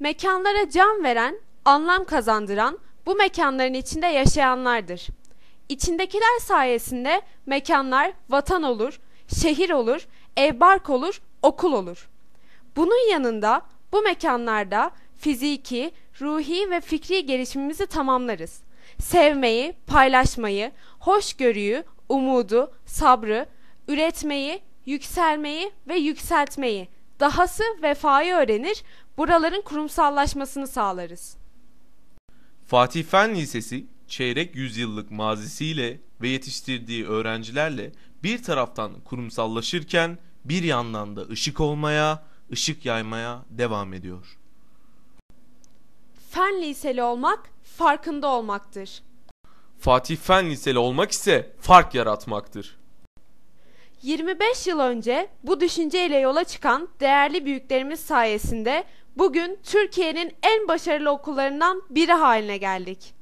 Mekanlara can veren, anlam kazandıran bu mekanların içinde yaşayanlardır. İçindekiler sayesinde mekanlar vatan olur, şehir olur, ev bark olur, okul olur. Bunun yanında bu mekanlarda fiziki, ruhi ve fikri gelişimimizi tamamlarız. Sevmeyi, paylaşmayı, hoşgörüyü, umudu, sabrı, üretmeyi, yükselmeyi ve yükseltmeyi, dahası vefayı öğrenir, buraların kurumsallaşmasını sağlarız. Fatih Fen Lisesi çeyrek yüzyıllık mazisiyle ve yetiştirdiği öğrencilerle bir taraftan kurumsallaşırken bir yandan da ışık olmaya, ışık yaymaya devam ediyor. Fen liseli olmak farkında olmaktır. Fatih Fen Liseli olmak ise fark yaratmaktır. 25 yıl önce bu düşünceyle yola çıkan değerli büyüklerimiz sayesinde bugün Türkiye'nin en başarılı okullarından biri haline geldik.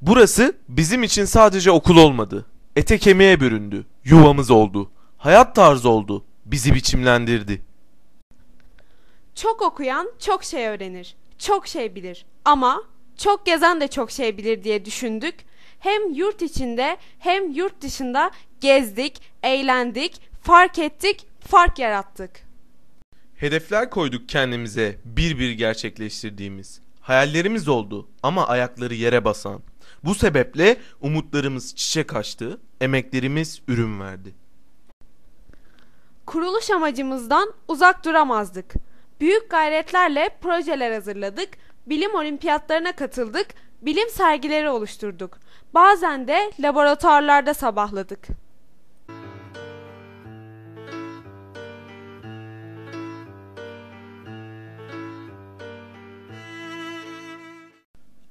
Burası bizim için sadece okul olmadı. Ete kemiğe büründü, yuvamız oldu, hayat tarzı oldu, bizi biçimlendirdi. Çok okuyan çok şey öğrenir, çok şey bilir. Ama çok gezen de çok şey bilir diye düşündük. Hem yurt içinde hem yurt dışında gezdik, eğlendik, fark ettik, fark yarattık. Hedefler koyduk kendimize bir bir gerçekleştirdiğimiz. Hayallerimiz oldu ama ayakları yere basan. Bu sebeple umutlarımız çiçek açtı, emeklerimiz ürün verdi. Kuruluş amacımızdan uzak duramazdık. Büyük gayretlerle projeler hazırladık, bilim olimpiyatlarına katıldık, bilim sergileri oluşturduk. Bazen de laboratuvarlarda sabahladık.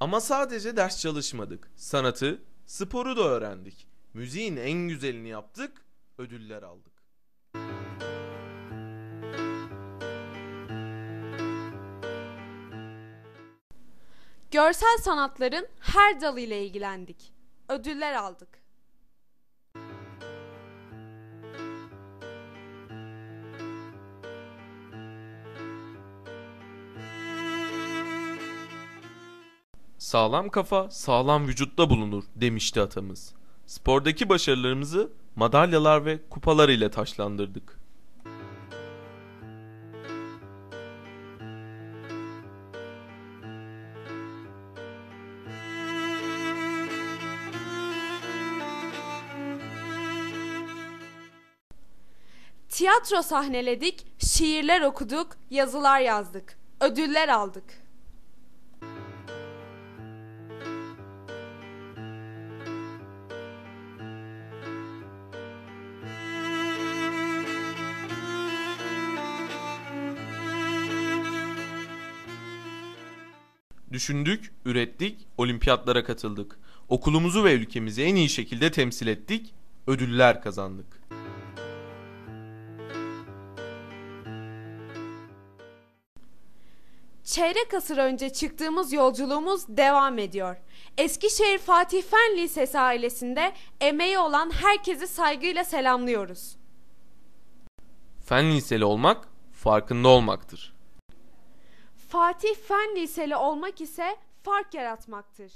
Ama sadece ders çalışmadık. Sanatı, sporu da öğrendik. Müziğin en güzelini yaptık, ödüller aldık. Görsel sanatların her dalıyla ilgilendik. Ödüller aldık. Sağlam kafa sağlam vücutta bulunur demişti atamız. Spordaki başarılarımızı madalyalar ve kupalar ile taşlandırdık. Tiyatro sahneledik, şiirler okuduk, yazılar yazdık. Ödüller aldık. Düşündük, ürettik, olimpiyatlara katıldık. Okulumuzu ve ülkemizi en iyi şekilde temsil ettik, ödüller kazandık. Çeyrek asır önce çıktığımız yolculuğumuz devam ediyor. Eskişehir Fatih Fen Lisesi ailesinde emeği olan herkesi saygıyla selamlıyoruz. Fen liseli olmak farkında olmaktır. Fatih Fen Liseli olmak ise fark yaratmaktır.